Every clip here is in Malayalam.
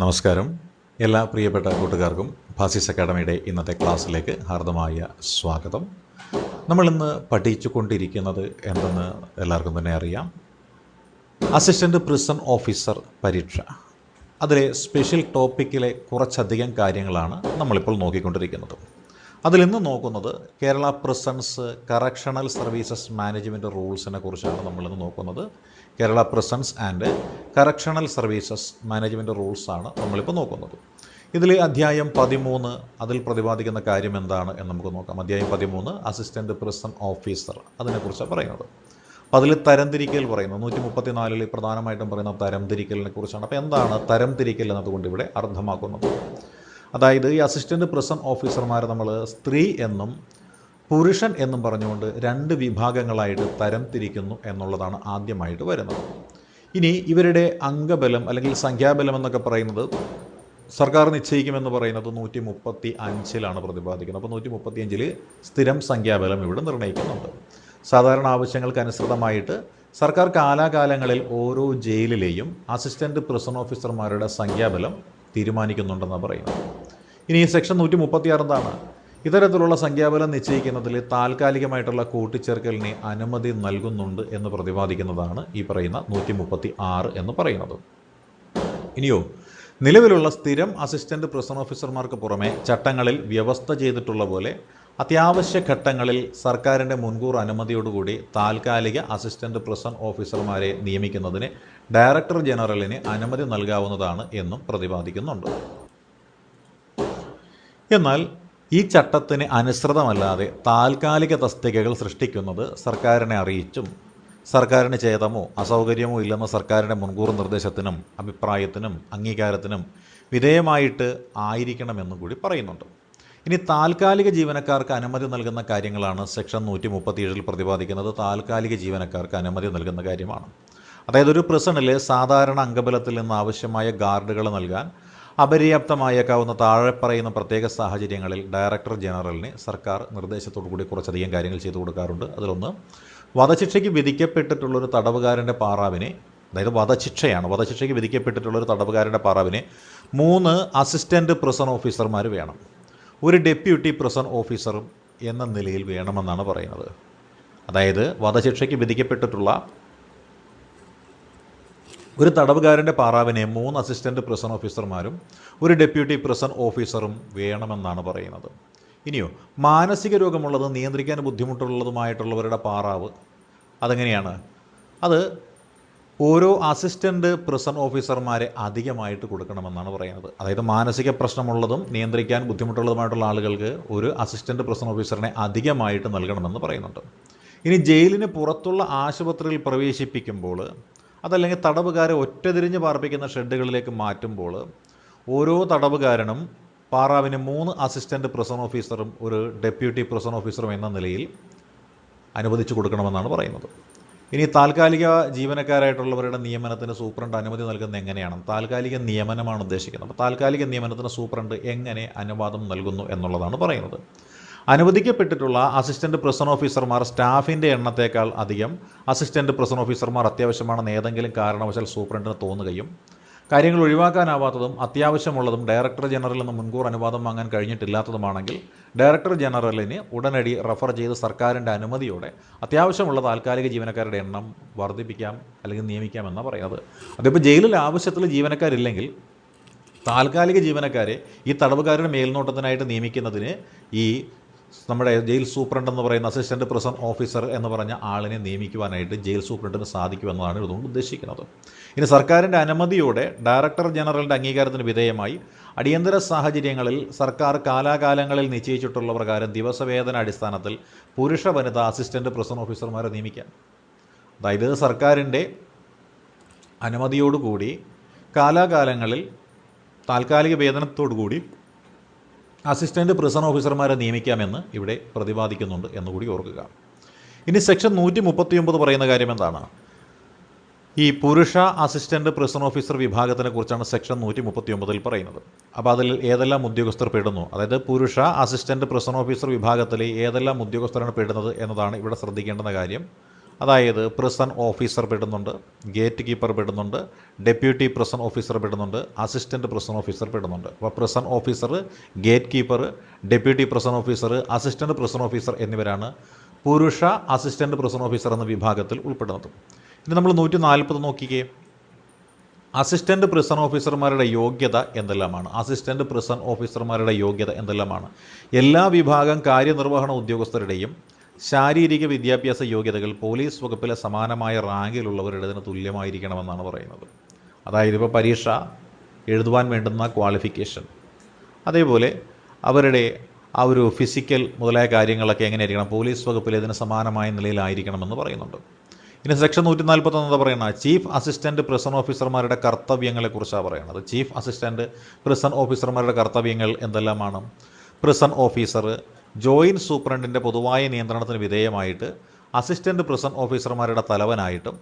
നമസ്കാരം. എല്ലാ പ്രിയപ്പെട്ട കൂട്ടുകാർക്കും ഫാസിസ് അക്കാഡമിയുടെ ഇന്നത്തെ ക്ലാസ്സിലേക്ക് ഹാർദമായ സ്വാഗതം. നമ്മളിന്ന് പഠിച്ചുകൊണ്ടിരിക്കുന്നത് എന്തെന്ന് എല്ലാവർക്കും തന്നെ അറിയാം. അസിസ്റ്റന്റ് പ്രിസൺ ഓഫീസർ പരീക്ഷ. അതിലെ സ്പെഷ്യൽ ടോപ്പിക്കിലെ കുറച്ചധികം കാര്യങ്ങളാണ് നമ്മളിപ്പോൾ നോക്കിക്കൊണ്ടിരിക്കുന്നത്. അതിൽ നോക്കുന്നത് Kerala prisons correctional services management റൂൾസിനെ കുറിച്ചാണ് നമ്മളിന്ന് നോക്കുന്നത്. Kerala prisons and correctional services management റൂൾസാണ് നമ്മളിപ്പോൾ നോക്കുന്നത്. ഇതിലെ അധ്യായം പതിമൂന്ന് അതിൽ പ്രതിപാദിക്കുന്ന കാര്യം എന്താണ് എന്ന് നമുക്ക് നോക്കാം. അധ്യായം പതിമൂന്ന് അസിസ്റ്റന്റ് പ്രിസൺ ഓഫീസർ അതിനെക്കുറിച്ചാണ് പറയുന്നത്. അപ്പോൾ അതിൽ തരംതിരിക്കൽ പറയുന്നു. നൂറ്റി മുപ്പത്തിനാലിൽ പ്രധാനമായിട്ടും പറയുന്ന തരംതിരിക്കലിനെ കുറിച്ചാണ്. അപ്പോൾ എന്താണ് തരംതിരിക്കൽ എന്നതുകൊണ്ട് ഇവിടെ അർത്ഥമാക്കുന്നത്? അതായത് ഈ അസിസ്റ്റന്റ് പ്രസൻ ഓഫീസർമാരെ നമ്മൾ സ്ത്രീ എന്നും പുരുഷൻ എന്നും പറഞ്ഞുകൊണ്ട് രണ്ട് വിഭാഗങ്ങളായിട്ട് തരം തിരിക്കുന്നു എന്നുള്ളതാണ് ആദ്യമായിട്ട് വരുന്നത്. ഇനി ഇവരുടെ അംഗബലം അല്ലെങ്കിൽ സംഖ്യാബലം എന്നൊക്കെ പറയുന്നത് സർക്കാർ നിശ്ചയിക്കുമെന്ന് പറയുന്നത് നൂറ്റി മുപ്പത്തി അഞ്ചിലാണ് പ്രതിപാദിക്കുന്നത്. അപ്പോൾ നൂറ്റി മുപ്പത്തി അഞ്ചിൽ സ്ഥിരം സംഖ്യാബലം ഇവിടെ നിർണയിക്കുന്നുണ്ട് സാധാരണ ആവശ്യങ്ങൾക്ക് അനുസൃതമായിട്ട് സർക്കാർ കാലാകാലങ്ങളിൽ ഓരോ ജയിലിലെയും അസിസ്റ്റന്റ് പ്രിസൺ ഓഫീസർമാരുടെ സംഖ്യാബലം തീരുമാനിക്കുന്നുണ്ടെന്നാണ് പറയുന്നത്. ഇനി ഈ സെക്ഷൻ നൂറ്റി മുപ്പത്തിയാറ് എന്താണ് ഇത്തരത്തിലുള്ള സംഖ്യാബലം നിശ്ചയിക്കുന്നതിൽ താൽക്കാലികമായിട്ടുള്ള കൂട്ടിച്ചേർക്കലിന് അനുമതി നൽകുന്നുണ്ട് എന്ന് പ്രതിപാദിക്കുന്നതാണ് ഈ പറയുന്ന നൂറ്റി മുപ്പത്തി ആറ് എന്ന് പറയുന്നത്. ഇനിയോ നിലവിലുള്ള സ്ഥിരം അസിസ്റ്റന്റ് പ്രിസൺ ഓഫീസർമാർക്ക് പുറമെ ചട്ടങ്ങളിൽ വ്യവസ്ഥ ചെയ്തിട്ടുള്ള പോലെ അത്യാവശ്യ ഘട്ടങ്ങളിൽ സർക്കാരിന്റെ മുൻകൂർ അനുമതിയോടുകൂടി താൽക്കാലിക അസിസ്റ്റന്റ് പ്രിസൺ ഓഫീസർമാരെ നിയമിക്കുന്നതിന് ഡയറക്ടർ ജനറലിന് അനുമതി നൽകാവുന്നതാണ് എന്നും പ്രതിപാദിക്കുന്നുണ്ട്. എന്നാൽ ഈ ചട്ടത്തിന് അനുസൃതമല്ലാതെ താൽക്കാലിക തസ്തികകൾ സൃഷ്ടിക്കുന്നത് സർക്കാരിനെ അറിയിച്ചും സർക്കാരിന് ചേതമോ അസൗകര്യമോ ഇല്ലെന്ന സർക്കാരിന്റെ മുൻകൂർ നിർദ്ദേശത്തിനും അഭിപ്രായത്തിനും അംഗീകാരത്തിനും വിധേയമായിട്ട് ആയിരിക്കണമെന്നും കൂടി പറയുന്നുണ്ട്. ഇനി താൽക്കാലിക ജീവനക്കാർക്ക് അനുമതി നൽകുന്ന കാര്യങ്ങളാണ് സെക്ഷൻ നൂറ്റി മുപ്പത്തിയേഴിൽ പ്രതിപാദിക്കുന്നത്. താൽക്കാലിക ജീവനക്കാർക്ക് അനുമതി നൽകുന്ന കാര്യമാണ്. അതായത് ഒരു പ്രസണിൽ സാധാരണ അംഗബലത്തിൽ നിന്ന് ആവശ്യമായ ഗാർഡുകൾ നൽകാൻ അപര്യാപ്തമായേക്കാവുന്ന താഴെ പറയുന്ന പ്രത്യേക സാഹചര്യങ്ങളിൽ ഡയറക്ടർ ജനറലിന് സർക്കാർ നിർദ്ദേശത്തോടു കൂടി കുറച്ചധികം കാര്യങ്ങൾ ചെയ്തു കൊടുക്കാറുണ്ട്. അതിലൊന്ന് വധശിക്ഷയ്ക്ക് വിധിക്കപ്പെട്ടിട്ടുള്ളൊരു തടവുകാരന്റെ പാറാവിനെ അതായത് വധശിക്ഷയാണ് വധശിക്ഷയ്ക്ക് വിധിക്കപ്പെട്ടിട്ടുള്ളൊരു തടവുകാരന്റെ പാറാവിനെ മൂന്ന് അസിസ്റ്റന്റ് പ്രിസൺ ഓഫീസർമാർ വേണം. ഒരു ഡെപ്യൂട്ടി പ്രിസൺ ഓഫീസറും എന്ന നിലയിൽ വേണമെന്നാണ് പറയുന്നത്. അതായത് വധശിക്ഷയ്ക്ക് വിധിക്കപ്പെട്ടിട്ടുള്ള ഒരു തടവുകാരന്റെ പാറാവിനെ മൂന്ന് അസിസ്റ്റന്റ് പ്രിസൺ ഓഫീസർമാരും ഒരു ഡെപ്യൂട്ടി പ്രിസൺ ഓഫീസറും വേണമെന്നാണ് പറയുന്നത്. ഇനിയോ മാനസിക രോഗമുള്ളത് നിയന്ത്രിക്കാൻ ബുദ്ധിമുട്ടുള്ളതുമായിട്ടുള്ളവരുടെ പാറാവ് അതെങ്ങനെയാണ്? അത് ഓരോ അസിസ്റ്റന്റ് പ്രിസൺ ഓഫീസർമാരെ അധികമായിട്ട് കൊടുക്കണമെന്നാണ് പറയുന്നത്. അതായത് മാനസിക പ്രശ്നമുള്ളതും നിയന്ത്രിക്കാൻ ബുദ്ധിമുട്ടുള്ളതുമായിട്ടുള്ള ആളുകൾക്ക് ഒരു അസിസ്റ്റന്റ് പ്രിസൺ ഓഫീസറിനെ അധികമായിട്ട് നൽകണമെന്ന് പറയുന്നുണ്ട്. ഇനി ജയിലിന് പുറത്തുള്ള ആശുപത്രിയിൽ പ്രവേശിപ്പിക്കുമ്പോൾ അതല്ലെങ്കിൽ തടവുകാരെ ഒറ്റതിരിഞ്ഞ് പാർപ്പിക്കുന്ന ഷെഡുകളിലേക്ക് മാറ്റുമ്പോൾ ഓരോ തടവുകാരനും പാറാവിന് മൂന്ന് അസിസ്റ്റന്റ് പ്രസൺ ഓഫീസറും ഒരു ഡെപ്യൂട്ടി പ്രസൺ ഓഫീസറും എന്ന നിലയിൽ അനുവദിച്ചു കൊടുക്കണമെന്നാണ് പറയുന്നത്. ഇനി താൽക്കാലിക ജീവനക്കാരായിട്ടുള്ളവരുടെ നിയമനത്തിന് സൂപ്രണ്ട് അനുമതി നൽകുന്നത് എങ്ങനെയാണ്? താൽക്കാലിക നിയമനമാണ് ഉദ്ദേശിക്കുന്നത്. അപ്പോൾ താൽക്കാലിക നിയമനത്തിന് സൂപ്രണ്ട് എങ്ങനെ അനുവാദം നൽകുന്നു എന്നുള്ളതാണ് പറയുന്നത്. അനുവദിക്കപ്പെട്ടിട്ടുള്ള അസിസ്റ്റന്റ് പ്രസൺ ഓഫീസർമാർ സ്റ്റാഫിന്റെ എണ്ണത്തേക്കാൾ അധികം. അസിസ്റ്റന്റ് പ്രസൺ ഓഫീസർമാർ അത്യാവശ്യമാണെന്ന് ഏതെങ്കിലും കാരണവശാൽ സൂപ്രണ്ടിന് തോന്നുകയും കാര്യങ്ങൾ ഒഴിവാക്കാനാവാത്തതും അത്യാവശ്യമുള്ളതും ഡയറക്ടർ ജനറലിൽ നിന്ന് മുൻകൂർ അനുവാദം വാങ്ങാൻ കഴിഞ്ഞിട്ടില്ലാത്തതുമാണെങ്കിൽ ഡയറക്ടർ ജനറലിന് ഉടനടി റഫർ ചെയ്ത് സർക്കാരിന്റെ അനുമതിയോടെ അത്യാവശ്യമുള്ള താൽക്കാലിക ജീവനക്കാരുടെ എണ്ണം വർദ്ധിപ്പിക്കാം അല്ലെങ്കിൽ നിയമിക്കാമെന്നാണ് പറയുന്നത്. അതിപ്പോൾ ജയിലിൽ ആവശ്യത്തിൽ ജീവനക്കാരില്ലെങ്കിൽ താൽക്കാലിക ജീവനക്കാരെ ഈ തടവുകാരുടെ മേൽനോട്ടത്തിനായിട്ട് നിയമിക്കുന്നതിന് ഈ നമ്മുടെ ജയിൽ സൂപ്രണ്ട് എന്ന് പറയുന്ന അസിസ്റ്റന്റ് പ്രിസൺ ഓഫീസർ എന്ന് പറഞ്ഞ ആളിനെ നിയമിക്കുവാനായിട്ട് ജയിൽ സൂപ്രണ്ടിന് സാധിക്കുമെന്നതാണ് ഇതുകൊണ്ട് ഉദ്ദേശിക്കുന്നത്. ഇനി സർക്കാരിന്റെ അനുമതിയോടെ ഡയറക്ടർ ജനറലിന്റെ അംഗീകാരത്തിന് വിധേയമായി അടിയന്തര സാഹചര്യങ്ങളിൽ സർക്കാർ കാലാകാലങ്ങളിൽ നിശ്ചയിച്ചിട്ടുള്ള പ്രകാരം ദിവസവേതന അടിസ്ഥാനത്തിൽ പുരുഷ വനിതാ അസിസ്റ്റന്റ് പ്രിസൺ ഓഫീസർമാരെ നിയമിക്കാം. അതായത് സർക്കാരിന്റെ അനുമതിയോടുകൂടി കാലാകാലങ്ങളിൽ താൽക്കാലിക വേതനത്തോടു കൂടി അസിസ്റ്റന്റ് പ്രിസൺ ഓഫീസർമാരെ നിയമിക്കാമെന്ന് ഇവിടെ പ്രതിപാദിക്കുന്നുണ്ട് എന്നുകൂടി ഓർക്കുക. ഇനി സെക്ഷൻ നൂറ്റി മുപ്പത്തിയൊമ്പത് പറയുന്ന കാര്യം എന്താണ്? ഈ പുരുഷ അസിസ്റ്റന്റ് പ്രിസൺ ഓഫീസർ വിഭാഗത്തിനെ കുറിച്ചാണ് സെക്ഷൻ നൂറ്റി മുപ്പത്തിയൊമ്പതിൽ പറയുന്നത്. അപ്പോൾ അതിൽ ഏതെല്ലാം ഉദ്യോഗസ്ഥർ പെടുന്നു? അതായത് പുരുഷ അസിസ്റ്റന്റ് പ്രിസൺ ഓഫീസർ വിഭാഗത്തിലെ ഏതെല്ലാം ഉദ്യോഗസ്ഥരാണ് പെടുന്നത് എന്നതാണ് ഇവിടെ ശ്രദ്ധിക്കേണ്ടുന്ന കാര്യം. അതായത് പ്രിസൺ ഓഫീസർ പെടുന്നുണ്ട് ഗേറ്റ് കീപ്പർ പെടുന്നുണ്ട് ഡെപ്യൂട്ടി പ്രിസൺ ഓഫീസർ പെടുന്നുണ്ട് അസിസ്റ്റന്റ് പ്രിസൺ ഓഫീസർ പെടുന്നുണ്ട്. അപ്പോൾ prison officer gate keeper deputy prison officer assistant prison officer എന്നിവരാണ് പുരുഷ അസിസ്റ്റന്റ് പ്രിസൺ ഓഫീസർ എന്ന വിഭാഗത്തിൽ ഉൾപ്പെടുന്നത്. ഇനി നമ്മൾ നൂറ്റി നാൽപ്പത് നോക്കിക്കേ. അസിസ്റ്റന്റ് പ്രിസൺ ഓഫീസർമാരുടെ യോഗ്യത എന്തെല്ലാമാണ്? അസിസ്റ്റന്റ് പ്രിസൺ ഓഫീസർമാരുടെ യോഗ്യത എന്തെല്ലാമാണ്? എല്ലാ വിഭാഗം കാര്യനിർവഹണ ഉദ്യോഗസ്ഥരുടെയും ശാരീരിക വിദ്യാഭ്യാസ യോഗ്യതകൾ പോലീസ് വകുപ്പിലെ സമാനമായ റാങ്കിലുള്ളവരുടേതിന് തുല്യമായിരിക്കണമെന്നാണ് പറയുന്നത്. അതായത് ഇപ്പോൾ പരീക്ഷ എഴുതുവാൻ വേണ്ടുന്ന ക്വാളിഫിക്കേഷൻ. അതേപോലെ അവരുടെ ആ ഒരു ഫിസിക്കൽ മുതലായ കാര്യങ്ങളൊക്കെ എങ്ങനെയായിരിക്കണം പോലീസ് വകുപ്പിൽ ഇതിന് സമാനമായ നിലയിലായിരിക്കണമെന്ന് പറയുന്നുണ്ട്. ഇനി സെക്ഷൻ നൂറ്റി നാൽപ്പത്തൊന്ന് പറയുന്നത് ചീഫ് അസിസ്റ്റന്റ് പ്രിസൺ ഓഫീസർമാരുടെ കർത്തവ്യങ്ങളെക്കുറിച്ചാണ് പറയുന്നത്. ചീഫ് അസിസ്റ്റന്റ് പ്രിസൺ ഓഫീസർമാരുടെ കർത്തവ്യങ്ങൾ എന്തെല്ലാമാണ്? പ്രിസൺ ഓഫീസർ ജോയിന്റ് സൂപ്രണ്ടിന്റെ പൊതുവായ നിയന്ത്രണത്തിന് വിധേയമായിട്ട് അസിസ്റ്റന്റ് പ്രിസൺ ഓഫീസർമാരുടെ തലവനായിട്ടും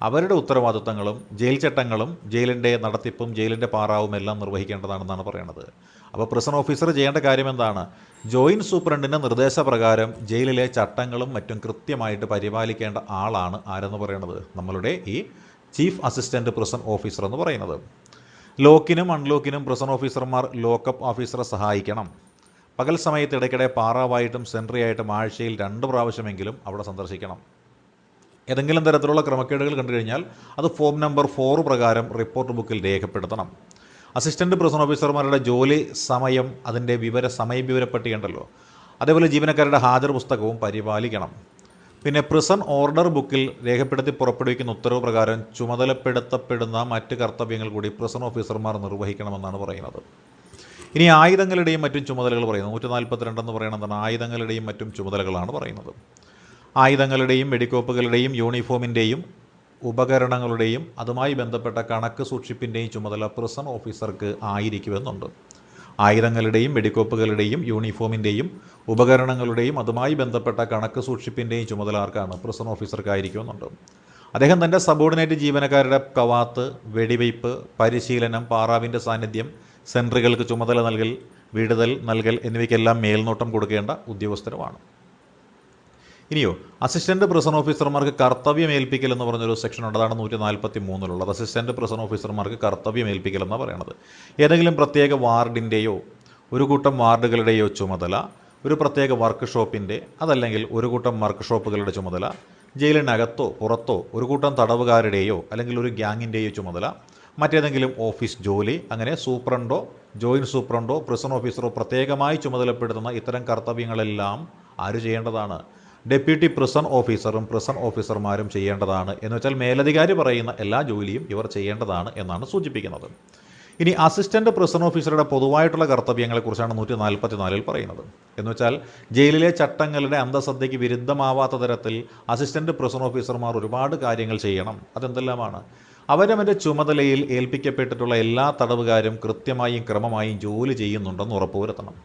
അവരുടെ ഉത്തരവാദിത്തങ്ങളും ജയിൽ ചട്ടങ്ങളും ജയിലിന്റെ നടത്തിപ്പും ജയിലിന്റെ പാറാവും എല്ലാം നിർവഹിക്കേണ്ടതാണെന്നാണ് പറയുന്നത് അപ്പോൾ പ്രിസൺ ഓഫീസർ ചെയ്യേണ്ട കാര്യം എന്താണ്? ജോയിന്റ് സൂപ്രണ്ടിന്റെ നിർദ്ദേശപ്രകാരം ജയിലിലെ ചട്ടങ്ങളും മറ്റും കൃത്യമായിട്ട് പരിപാലിക്കേണ്ട ആളാണ് ആരെന്ന് പറയുന്നത് നമ്മളുടെ ഈ ചീഫ് അസിസ്റ്റന്റ് പ്രിസൺ ഓഫീസർ എന്ന് പറയുന്നത്. ലോക്കിനും അൺലോക്കിനും പ്രിസൺ ഓഫീസർമാർ ലോക്കപ്പ് ഓഫീസറെ സഹായിക്കണം. പകൽ സമയത്ത് ഇടയ്ക്കിടെ പാറാവായിട്ടും സെൻട്രി ആയിട്ടും ആഴ്ചയിൽ രണ്ട് പ്രാവശ്യമെങ്കിലും അവിടെ സന്ദർശിക്കണം. ഏതെങ്കിലും തരത്തിലുള്ള ക്രമക്കേടുകൾ കണ്ടു കഴിഞ്ഞാൽ അത് ഫോം നമ്പർ ഫോർ പ്രകാരം റിപ്പോർട്ട് ബുക്കിൽ രേഖപ്പെടുത്തണം. അസിസ്റ്റന്റ് പ്രിസൺ ഓഫീസർമാരുടെ ജോലി സമയം അതിന്റെ വിവര സമയ വിവരപ്പെട്ടിയുണ്ടല്ലോ അതേപോലെ ജീവനക്കാരുടെ ഹാജർ പുസ്തകവും പരിപാലിക്കണം. പിന്നെ പ്രിസൺ ഓർഡർ ബുക്കിൽ രേഖപ്പെടുത്തി പുറപ്പെടുവിക്കുന്ന ഉത്തരവ് പ്രകാരം ചുമതലപ്പെടുത്തപ്പെടുന്ന മറ്റ് കർത്തവ്യങ്ങൾ കൂടി പ്രിസൺ ഓഫീസർമാർ നിർവഹിക്കണമെന്നാണ് പറയുന്നത്. ഇനി ആയുധങ്ങളുടെയും മറ്റും ചുമതലകൾ പറയുന്നത് നൂറ്റി നാൽപ്പത്തിരണ്ടെന്ന് എന്താണ്? ആയുധങ്ങളുടെയും മറ്റും ചുമതലകളാണ് പറയുന്നത്. ആയുധങ്ങളുടെയും വെടിക്കോപ്പുകളുടെയും യൂണിഫോമിന്റെയും ഉപകരണങ്ങളുടെയും അതുമായി ബന്ധപ്പെട്ട കണക്ക് സൂക്ഷിപ്പിന്റെയും ചുമതല പ്രിസൺ ഓഫീസർക്ക് ആയിരിക്കുമെന്നുണ്ട്. ആയുധങ്ങളുടെയും വെടിക്കോപ്പുകളുടെയും യൂണിഫോമിന്റെയും ഉപകരണങ്ങളുടെയും അതുമായി ബന്ധപ്പെട്ട കണക്ക് സൂക്ഷിപ്പിന്റെയും ചുമതല ആർക്കാണ്? പ്രിസൺ ഓഫീസർക്കായിരിക്കുമെന്നുണ്ട്. അദ്ദേഹം തന്റെ സബോർഡിനേറ്റ് ജീവനക്കാരുടെ കവാത്ത് വെടിവയ്പ് പരിശീലനം പാറാവിന്റെ സാന്നിധ്യം സെൻട്രികൾക്ക് ചുമതല നൽകൽ വിടുതൽ നൽകൽ എന്നിവയ്ക്കെല്ലാം മേൽനോട്ടം കൊടുക്കേണ്ട ഉദ്യോഗസ്ഥരുമാണ്. ഇനിയോ അസിസ്റ്റന്റ് പ്രിസൺ ഓഫീസർമാർക്ക് കർത്തവ്യം ഏൽപ്പിക്കൽ എന്ന് പറഞ്ഞൊരു സെക്ഷൻ ഉണ്ട്. അതാണ് നൂറ്റി നാൽപ്പത്തി മൂന്നിലുള്ളത് അസിസ്റ്റന്റ് പ്രിസൺ ഓഫീസർമാർക്ക് കർത്തവ്യം ഏൽപ്പിക്കൽ എന്നാണ് പറയണത്. ഏതെങ്കിലും പ്രത്യേക വാർഡിന്റെയോ ഒരു കൂട്ടം വാർഡുകളുടെയോ ചുമതല ഒരു പ്രത്യേക വർക്ക് ഷോപ്പിന്റെ അതല്ലെങ്കിൽ ഒരു കൂട്ടം വർക്ക്ഷോപ്പുകളുടെ ചുമതല ജയിലിനകത്തോ പുറത്തോ ഒരു കൂട്ടം തടവുകാരുടെയോ അല്ലെങ്കിൽ ഒരു ഗ്യാങ്ങിന്റെയോ ചുമതല മറ്റേതെങ്കിലും ഓഫീസ് ജോലി അങ്ങനെ സൂപ്രണ്ടോ ജോയിന്റ് സൂപ്രണ്ടോ പ്രിസൺ ഓഫീസറോ പ്രത്യേകമായി ചുമതലപ്പെടുത്തുന്ന ഇത്തരം കർത്തവ്യങ്ങളെല്ലാം ആര് ചെയ്യേണ്ടതാണ്? ഡെപ്യൂട്ടി പ്രിസൺ ഓഫീസറും പ്രിസൺ ഓഫീസർമാരും ചെയ്യേണ്ടതാണ്. എന്ന് വെച്ചാൽ മേലധികാരി പറയുന്ന എല്ലാ ജോലിയും ഇവർ ചെയ്യേണ്ടതാണ് എന്നാണ് സൂചിപ്പിക്കുന്നത്. ഇനി അസിസ്റ്റന്റ് പ്രിസൺ ഓഫീസറുടെ പൊതുവായിട്ടുള്ള കർത്തവ്യങ്ങളെക്കുറിച്ചാണ് നൂറ്റി നാൽപ്പത്തി നാലിൽ പറയുന്നത്. എന്ന് വെച്ചാൽ ജയിലിലെ ചട്ടങ്ങളുടെ അന്തസദ്യയ്ക്ക് വിരുദ്ധമാവാത്ത തരത്തിൽ അസിസ്റ്റന്റ് പ്രിസൺ ഓഫീസർമാർ ഒരുപാട് കാര്യങ്ങൾ ചെയ്യണം. അതെന്തെല്ലാമാണ്? അവരവന്റെ ചുമതലയിൽ ഏൽപ്പിക്കപ്പെട്ടിട്ടുള്ള എല്ലാ തടവുകാരും കൃത്യമായും ക്രമമായും ജോലി ചെയ്യുന്നുണ്ടെന്ന് ഉറപ്പുവരുത്തണം.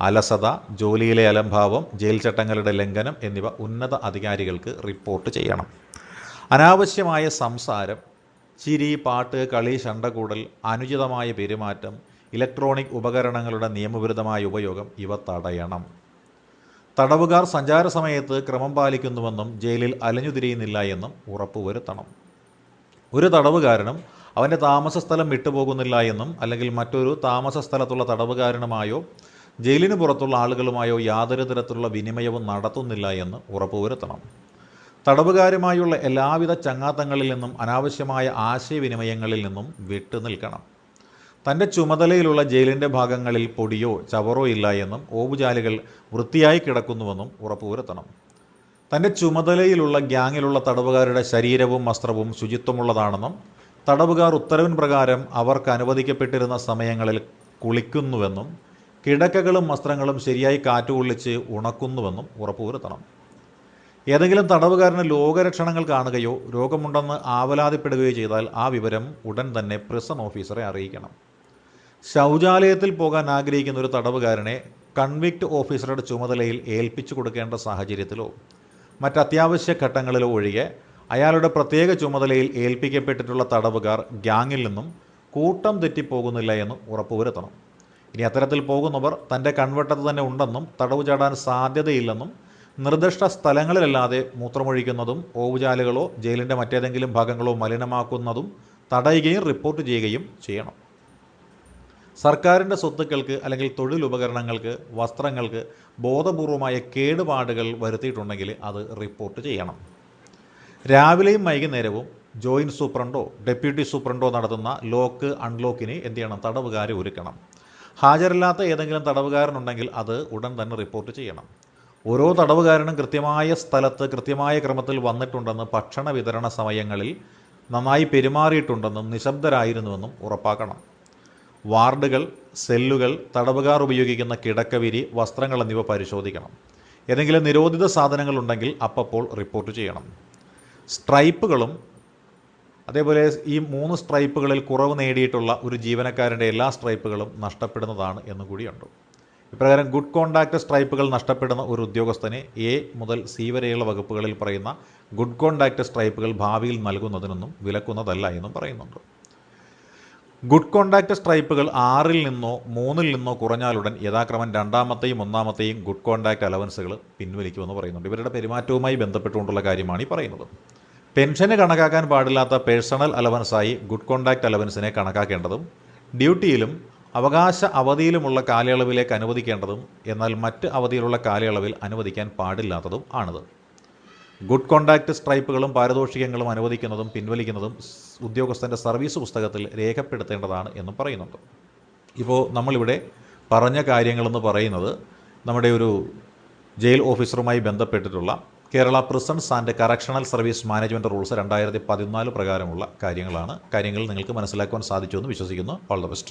അലസത ജോലിയിലെ അലംഭാവം ജയിൽ ചട്ടങ്ങളുടെ ലംഘനം എന്നിവ ഉന്നത അധികാരികൾക്ക് റിപ്പോർട്ട് ചെയ്യണം. അനാവശ്യമായ സംസാരം ചിരി പാട്ട് കളി ശണ്ടകൂടൽ അനുചിതമായ പെരുമാറ്റം ഇലക്ട്രോണിക് ഉപകരണങ്ങളുടെ നിയമവിരുദ്ധമായ ഉപയോഗം ഇവ തടയണം. തടവുകാർ സഞ്ചാര സമയത്ത് ക്രമം പാലിക്കുന്നുവെന്നും ജയിലിൽ അലഞ്ഞുതിരിയുന്നില്ല എന്നും ഉറപ്പുവരുത്തണം. ഒരു തടവ് കാരണം അവന്റെ താമസ സ്ഥലം വിട്ടുപോകുന്നില്ല എന്നും അല്ലെങ്കിൽ മറ്റൊരു താമസ സ്ഥലത്തുള്ള തടവുകാരനുമായോ ജയിലിന് പുറത്തുള്ള ആളുകളുമായോ യാതൊരു തരത്തിലുള്ള വിനിമയവും നടത്തുന്നില്ല എന്ന് ഉറപ്പുവരുത്തണം. തടവുകാരുമായുള്ള എല്ലാവിധ ചങ്ങാത്തങ്ങളിൽ നിന്നും അനാവശ്യമായ ആശയവിനിമയങ്ങളിൽ നിന്നും വിട്ടു നിൽക്കണം. തന്റെ ചുമതലയിലുള്ള ജയിലിന്റെ ഭാഗങ്ങളിൽ പൊടിയോ ചവറോ ഇല്ല എന്നും ഓവുചാലുകൾ വൃത്തിയായി കിടക്കുന്നുവെന്നും ഉറപ്പുവരുത്തണം. തന്റെ ചുമതലയിലുള്ള ഗ്യാങ്ങിലുള്ള തടവുകാരുടെ ശരീരവും വസ്ത്രവും ശുചിത്വമുള്ളതാണെന്നും തടവുകാർ ഉത്തരവിൻ പ്രകാരം അവർക്ക് അനുവദിക്കപ്പെട്ടിരുന്ന സമയങ്ങളിൽ കുളിക്കുന്നുവെന്നും കിടക്കകളും വസ്ത്രങ്ങളും ശരിയായി കാറ്റുകൊള്ളിച്ച് ഉണക്കുന്നുവെന്നും ഉറപ്പുവരുത്തണം. ഏതെങ്കിലും തടവുകാരന് ലോകരക്ഷണങ്ങൾ കാണുകയോ രോഗമുണ്ടെന്ന് ആവലാതിപ്പെടുകയോ ചെയ്താൽ ആ വിവരം ഉടൻ തന്നെ പ്രിസൺ ഓഫീസറെ അറിയിക്കണം. ശൗചാലയത്തിൽ പോകാൻ ആഗ്രഹിക്കുന്ന ഒരു തടവുകാരനെ കൺവിക്ട് ഓഫീസറുടെ ചുമതലയിൽ ഏൽപ്പിച്ചു കൊടുക്കേണ്ട സാഹചര്യത്തിലോ മറ്റ് അത്യാവശ്യ ഘട്ടങ്ങളിലോ ഒഴികെ അയാളുടെ പ്രത്യേക ചുമതലയിൽ ഏൽപ്പിക്കപ്പെട്ടിട്ടുള്ള തടവുകാർ ഗ്യാങ്ങിൽ നിന്നും കൂട്ടം തെറ്റിപ്പോകുന്നില്ല എന്ന് ഉറപ്പുവരുത്തണം. ഇനി അത്തരത്തിൽ പോകുന്നവർ തന്റെ കൺവെട്ടത്ത് തന്നെ ഉണ്ടെന്നും തടവ് ചാടാൻ സാധ്യതയില്ലെന്നും നിർദ്ദിഷ്ട സ്ഥലങ്ങളിലല്ലാതെ മൂത്രമൊഴിക്കുന്നതും ഓവുചാലുകളോ ജയിലിന്റെ മറ്റേതെങ്കിലും ഭാഗങ്ങളോ മലിനമാക്കുന്നതും തടയുകയും റിപ്പോർട്ട് ചെയ്യുകയും ചെയ്യണം. സർക്കാരിന്റെ സ്വത്തുക്കൾക്ക് അല്ലെങ്കിൽ തൊഴിലുപകരണങ്ങൾക്ക് വസ്ത്രങ്ങൾക്ക് ബോധപൂർവമായ കേടുപാടുകൾ വരുത്തിയിട്ടുണ്ടെങ്കിൽ അത് റിപ്പോർട്ട് ചെയ്യണം. രാവിലെയും വൈകുന്നേരവും ജോയിന്റ് സൂപ്രണ്ടോ ഡെപ്യൂട്ടി സൂപ്രണ്ടോ നടത്തുന്ന ലോക്ക് അൺലോക്കിന് എന്ത് ചെയ്യണം? തടവുകാരെ ഒരുക്കണം. ഹാജരില്ലാത്ത ഏതെങ്കിലും തടവുകാരനുണ്ടെങ്കിൽ അത് ഉടൻ തന്നെ റിപ്പോർട്ട് ചെയ്യണം. ഓരോ തടവുകാരനും കൃത്യമായ സ്ഥലത്ത് കൃത്യമായ ക്രമത്തിൽ വന്നിട്ടുണ്ടെന്ന് ഭക്ഷണ വിതരണ സമയങ്ങളിൽ നന്നായി പെരുമാറിയിട്ടുണ്ടെന്നും നിശബ്ദരായിരുന്നുവെന്നും ഉറപ്പാക്കണം. വാർഡുകൾ സെല്ലുകൾ തടവുകാർ ഉപയോഗിക്കുന്ന കിടക്കവിരി വസ്ത്രങ്ങൾ എന്നിവ പരിശോധിക്കണം. ഏതെങ്കിലും നിരോധിത സാധനങ്ങൾ ഉണ്ടെങ്കിൽ അപ്പപ്പോൾ റിപ്പോർട്ട് ചെയ്യണം. സ്ട്രൈപ്പുകളും അതേപോലെ ഈ മൂന്ന് സ്ട്രൈപ്പുകളിൽ കുറവ് നേടിയിട്ടുള്ള ഒരു ജീവനക്കാരന്റെ എല്ലാ സ്ട്രൈപ്പുകളും നഷ്ടപ്പെടുന്നതാണ് എന്ന് കൂടിയുണ്ട്. ഇപ്രകാരം ഗുഡ് കോണ്ടാക്ട് സ്ട്രൈപ്പുകൾ നഷ്ടപ്പെടുന്ന ഒരു ഉദ്യോഗസ്ഥന് എ മുതൽ സി വരെയുള്ള വകുപ്പുകളിൽ പറയുന്ന ഗുഡ് കോണ്ടാക്ട് സ്ട്രൈപ്പുകൾ ഭാവിയിൽ നൽകുന്നതിനൊന്നും വിലക്കുന്നതല്ല എന്നും പറയുന്നുണ്ട്. ഗുഡ് കോണ്ടാക്ട് സ്ട്രൈപ്പുകൾ ആറിൽ നിന്നോ മൂന്നിൽ നിന്നോ കുറഞ്ഞാലുടൻ യഥാക്രമം രണ്ടാമത്തെയും ഒന്നാമത്തെയും ഗുഡ് കോണ്ടാക്ട് അലവൻസുകൾ പിൻവലിക്കുമെന്ന് പറയുന്നുണ്ട്. ഇവരുടെ പെരുമാറ്റവുമായി ബന്ധപ്പെട്ടുകൊണ്ടുള്ള കാര്യമാണ് ഈ പറയുന്നത്. പെൻഷന് കണക്കാക്കാൻ പാടില്ലാത്ത പേഴ്സണൽ അലവൻസായി ഗുഡ് കോണ്ടാക്ട് അലവൻസിനെ കണക്കാക്കേണ്ടതും ഡ്യൂട്ടിയിലും അവകാശ അവധിയിലുമുള്ള കാലയളവിലേക്ക് അനുവദിക്കേണ്ടതും എന്നാൽ മറ്റ് അവധിയിലുള്ള കാലയളവിൽ അനുവദിക്കാൻ പാടില്ലാത്തതും ആണിത്. ഗുഡ് കോണ്ടാക്ട് സ്ട്രൈപ്പുകളും പാരിതോഷികങ്ങളും അനുവദിക്കുന്നതും പിൻവലിക്കുന്നതും ഉദ്യോഗസ്ഥന്റെ സർവീസ് പുസ്തകത്തിൽ രേഖപ്പെടുത്തേണ്ടതാണ് എന്നും പറയുന്നുണ്ട്. ഇപ്പോൾ നമ്മളിവിടെ പറഞ്ഞ കാര്യങ്ങളെന്ന് പറയുന്നത് നമ്മുടെ ഒരു ജയിൽ ഓഫീസറുമായി ബന്ധപ്പെട്ടിട്ടുള്ള Kerala prisons and correctional service management rules രണ്ടായിരത്തി പതിനാല് പ്രകാരമുള്ള കാര്യങ്ങളാണ്. കാര്യങ്ങൾ നിങ്ങൾക്ക് മനസ്സിലാക്കുവാൻ സാധിച്ചു എന്ന് വിശ്വസിക്കുന്നു. All the best.